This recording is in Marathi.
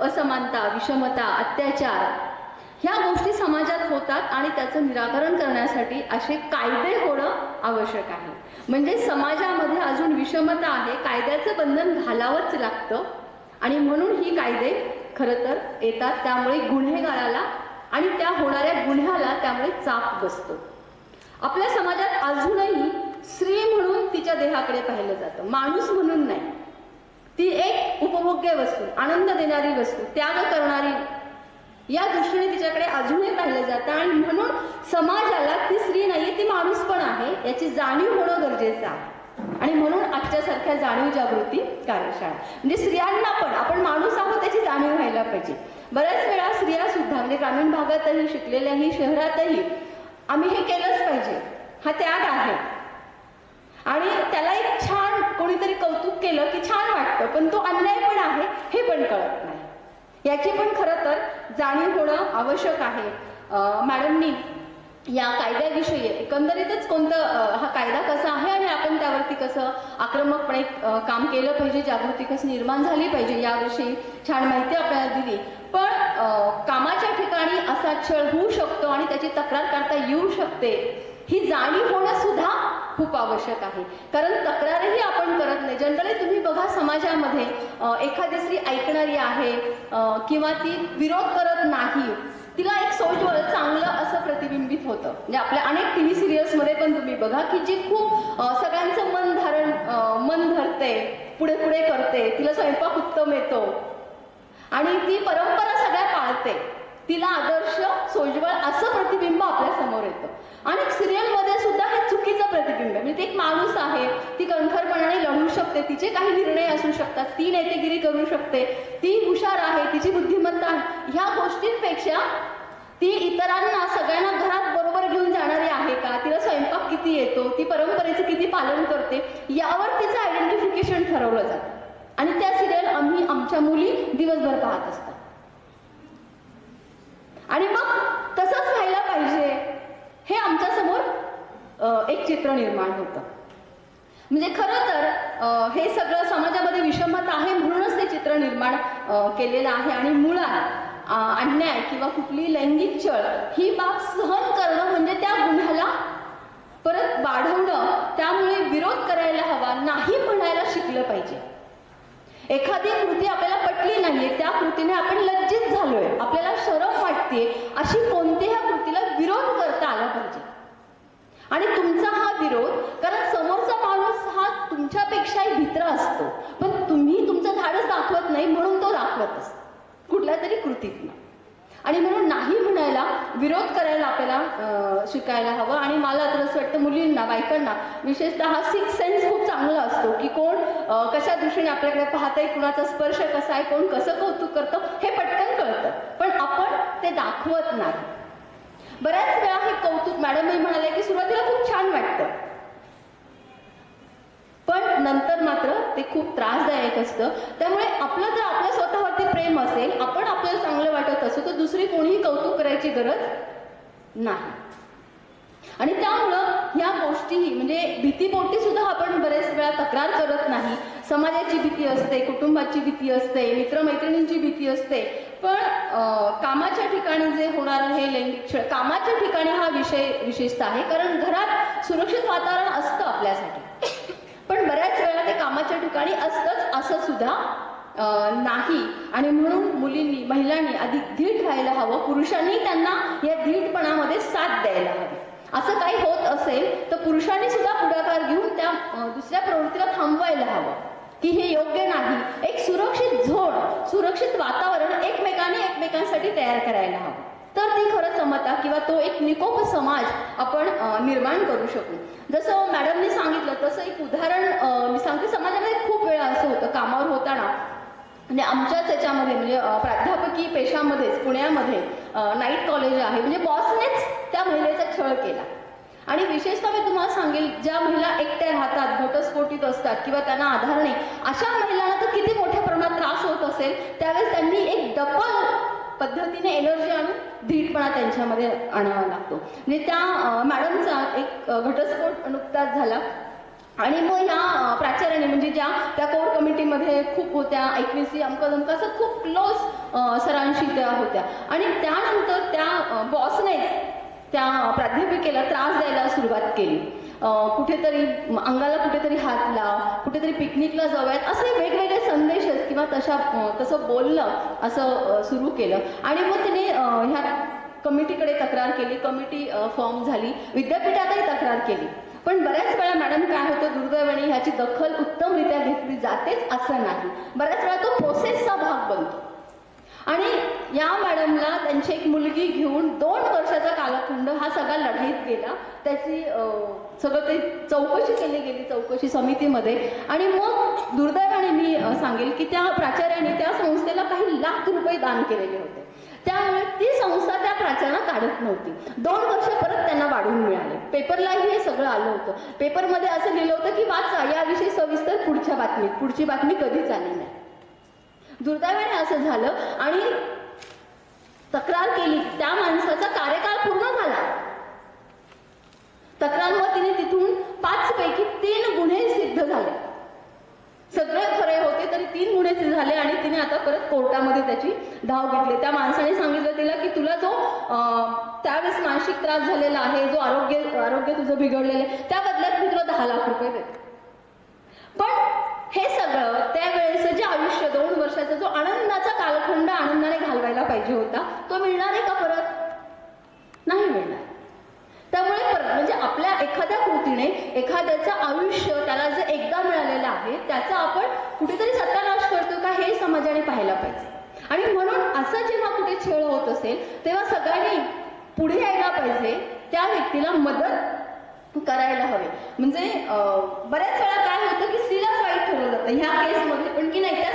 असमानता विषमता अत्याचार ह्या गोष्टी समाजात होतात आणि त्याचं निराकरण करण्यासाठी असे कायदे होणं आवश्यक आहे. म्हणजे समाजामध्ये अजून विषमता आहे कायद्याचं बंधन घालावंच लागतं आणि म्हणून ही कायदे खरं तर येतात त्यामुळे गुन्हेगाराला आणि त्या होणाऱ्या गुन्ह्याला त्यामुळे चाप बसतो. आपल्या समाजात अजूनही स्त्री म्हणून तिच्या देहाकडे पाहिलं जातं माणूस म्हणून नाही. उपभोग्य वस्तू आनंद देणारी वस्तू त्याग करणारी. या दृष्टीने तिच्याकडे अजूनही पाहिलं जातं आणि म्हणून समाजाला ती स्त्री नाही ती माणूस पण आहे याची जाणीव होणं गरजेचं आहे. आणि म्हणून आजच्या सारख्या जाणीव जागृती कार्यशाळा. म्हणजे स्त्रियांना पण आपण माणूस आहोत त्याची जाणीव व्हायला पाहिजे. बऱ्याच वेळा स्त्रिया सुद्धा म्हणजे ग्रामीण भागातही शिकलेल्याही शहरातही आम्ही हे केलंच पाहिजे. हा त्याग आहे. आणि त्याला एक छान कोणीतरी कौतुक केलं की छान वाटतं पण तो अन्याय आहे हे पण कळत नाही. याची पण खरं तर जाणीव होणं आवश्यक आहे. मॅडमनी या कायद्याविषयी एकंदरीतच कोणतं हा कायदा कसा आहे आणि आपण त्यावरती कसं आक्रमकपणे काम केलं पाहिजे जागृती कसं निर्माण झाली पाहिजे याविषयी छान माहिती आपल्याला दिली. पण कामाच्या ठिकाणी असा छळ होऊ शकतो आणि त्याची तक्रार करता येऊ शकते. ही जाणीव होणं सुद्धा खूप आवश्यक आहे. कारण तक्रारही आपण करत नाही. जनरली तुम्ही बघा समाजामध्ये एखादी स्त्री ऐकणारी आहे किंवा ती विरोध करत नाही तिला एक सोजवळ चांगलं असं प्रतिबिंबित होतं. म्हणजे आपल्या अनेक टी व्ही सिरियल्समध्ये पण तुम्ही बघा की जी खूप सगळ्यांचं मन धारण मन धरते पुढे पुढे करते तिला स्वयंपाक उत्तम येतो. आणि ती परंपरा सगळ्या पाळते. तिला आदर्श सोजवळ असं प्रतिबिंब आपल्यासमोर येतं. आणि सिरियल तिचं प्रतिबिंब. म्हणजे ती एक माणूस आहे ती कणखरपणाने लढू शकते तिचे काही निर्णय असू शकतात ती नेतेगिरी करू शकते ती हुशार आहे तिची बुद्धिमत्ता आहे. ह्या गोष्टींपेक्षा ती इतरांना सगळ्यांना घरात बरोबर घेऊन जाणारी आहे का? तिला स्वयंपाक किती येतो? ती परंपरेचं किती पालन करते? यावर तिचं आयडेंटिफिकेशन ठरवलं जातं. आणि त्या सिरियल आम्ही आमच्या मुली दिवसभर पाहत असतात आणि मग तसंच व्हायला पाहिजे हे आमच्यासमोर एक चित्र निर्माण होतं. म्हणजे खरं तर हे सगळं समाजामध्ये विषमता आहे म्हणूनच ते चित्र निर्माण केलेलं आहे आणि मुळात अन्याय किंवा कुठली लैंगिक छळ ही बाब सहन करणं म्हणजे त्या गुन्ह्याला परत वाढवणं त्यामुळे विरोध करायला हवा नाही म्हणायला शिकलं पाहिजे. एखादी कृती आपल्याला पटली नाहीये त्या कृतीने आपण लज्जित झालोय. आपल्याला शरम वाटते अशी कोण कृतीला विरोध करता आला पाहिजे आणि तुमचा हा विरोध कारण समोरचा माणूस हा काही भित्र असतो. पण तुम्ही तुमचं धाडस दाखवत नाही म्हणून तो दाखवत असतो. कुठल्या तरी कृतीतनं. आणि म्हणून नाही म्हणायला विरोध करायला आपल्याला शिकायला हवं. आणि मला तर असं वाटतं मुलींना बायकांना विशेषतः हा सिक्स सेन्स खूप चांगला असतो की कोण कशा दृष्टीने आपल्याकडे पाहतंय कुणाचा स्पर्श कसा आहे कोण कसं कौतुक करतं हे पटकन कळतं. पण आपण ते दाखवत नाही. बऱ्याच वेळा हे कौतुक मॅडमही म्हणाले की सुरुवातीला खूप छान वाटतं. नंतर मात्र ते खूप त्रासदायक असतं. त्यामुळे आपलं जर आपल्या स्वतःवरती प्रेम असेल आपण आपल्याला चांगलं वाटत असो तर दुसरी कोणीही कौतुक करायची गरज नाही. आणि त्यामुळं या गोष्टीही म्हणजे भीतीपोटी सुद्धा आपण बरेच वेळा तक्रार करत नाही. समाजाची भीती असते कुटुंबाची भीती असते मित्रमैत्रिणींची भीती असते. पण कामाच्या ठिकाणी जे होणार हे लैंगिक छळ कामाच्या ठिकाणी हा विषय विशेषतः आहे. कारण घरात सुरक्षित वातावरण असतं आपल्यासाठी पण बऱ्याच वेळा ते कामाच्या ठिकाणी असतंच असं सुद्धा नाही. आणि म्हणून मुलींनी महिलांनी अधिक धीट राहायला हवं. पुरुषांनी त्यांना या धीटपणामध्ये साथ द्यायला हवी. असं काही होत असेल तर पुरुषांनी सुद्धा पुढाकार घेऊन त्या दुसऱ्या प्रवृत्तीला थांबवायला हवं. की हे योग्य नाही. एक सुरक्षित झोन सुरक्षित वातावरण एकमेकांनी एकमेकांसाठी तयार करायला हवं. तर ती खरं समता किंवा तो एक निकोप समाज आपण निर्माण करू शकू. जसं मॅडमनी सांगितलं तसं एक उदाहरण कामावर होताना. म्हणजे आमच्याच याच्यामध्ये म्हणजे प्राध्यापकी पेशामध्येच पुण्यामध्ये नाईट कॉलेज आहे. म्हणजे बॉसनेच त्या महिलेचा छळ केला. आणि विशेषतः मी तुम्हाला सांगेल ज्या महिला एकट्या राहतात घटस्फोटीत असतात किंवा त्यांना आधार नाही अशा महिलांना तर किती मोठ्या प्रमाणात त्रास होत असेल त्यावेळेस त्यांनी एक डबल पद्धतीने एनर्जी आणि धीटपणा त्यांच्यामध्ये आणावा लागतो. म्हणजे त्या मॅडमचा एक घटस्फोट नुकताच झाला. आणि मग ह्या प्राचार्याने म्हणजे ज्या त्या कोर कमिटीमध्ये खूप होत्या एकवीसी अमकं दमकं असं खूप क्लोज सरांशी त्या होत्या. आणि त्यानंतर त्या बॉसने त्या प्राध्यापिकेला त्रास द्यायला सुरुवात केली. कुठेतरी अंगाला कुठेतरी हात लाव कुठेतरी पिकनिकला जाऊयात असे वेगवेगळे संदेश किंवा तशा तसं बोलणं असं सुरू केलं. आणि मग तिने ह्या कमिटीकडे तक्रार केली कमिटी फॉर्म झाली विद्यापीठातही तक्रार केली. पण बऱ्याच वेळा मॅडम काय होतं दुर्दैवाने ह्याची दखल उत्तमरित्या घेतली जातेच असं नाही. बऱ्याच वेळा तो प्रोसेसचा भाग बनतो. आणि या मॅडमला त्यांची एक मुलगी घेऊन दोन वर्षाचा कालखंड हा सगळा लढाईत गेला. त्याची सगळं ते चौकशी केली गेली चौकशी समितीमध्ये. आणि मग दुर्दैवाने मी सांगेल की त्या प्राचार्याने त्या संस्थेला काही लाख रुपये दान केलेले होते. त्यामुळे ती संस्था त्या प्राचार्यांना काढत नव्हती. दोन वर्ष परत त्यांना वाढवून मिळाले. पेपरलाही हे सगळं आलं होतं. पेपरमध्ये असं लिहिलं होतं की वाचा याविषयी सविस्तर पुढच्या बातमीत पुढची बातमी कधीच आली नाही. दुर्दैवाने असं झालं आणि तक्रार केली. त्या माणसाचा कार्यकाळ पूर्ण झाला. तक्रारवर तिने तिथून पाच पैकी तीन गुन्हे सिद्ध झाले सगळे खरे होते तरी तीन गुन्हे झाले आणि तिने आता परत कोर्टामध्ये त्याची धाव घेतली. त्या माणसाने सांगितलं तिला की तुला जो अं, त्यावेळेस मानसिक त्रास झालेला आहे जो आरोग्य आरोग्य तुझं बिघडलेलं आहे त्या बदल्यात मी तुला दहा लाख रुपये देते. पण हे सगळं त्यावेळेस जे आयुष्य दोन वर्षाचा जो आनंदाचा कालखंड आनंदाने घालवायला पाहिजे होता तो मिळणार आहे का परत? नाही मिळणार त्यामुळे परत म्हणजे आपल्या एखाद्या एखाद्याचं आयुष्य त्याला जे एकदा मिळालेलं आहे त्याचा आपण कुठेतरी सत्यानाश करतो का हे समाजाने पाहायला पाहिजे. आणि म्हणून असं जेव्हा कुठे छेळ होत असेल तेव्हा सगळ्यांनी पुढे यायला पाहिजे त्या व्यक्तीला मदत करायला हवे. म्हणजे बऱ्याच वेळा काय होतं की स्त्रीलाच वाईट ठरवलं जातं. ह्या केसमध्ये पण की नाही त्या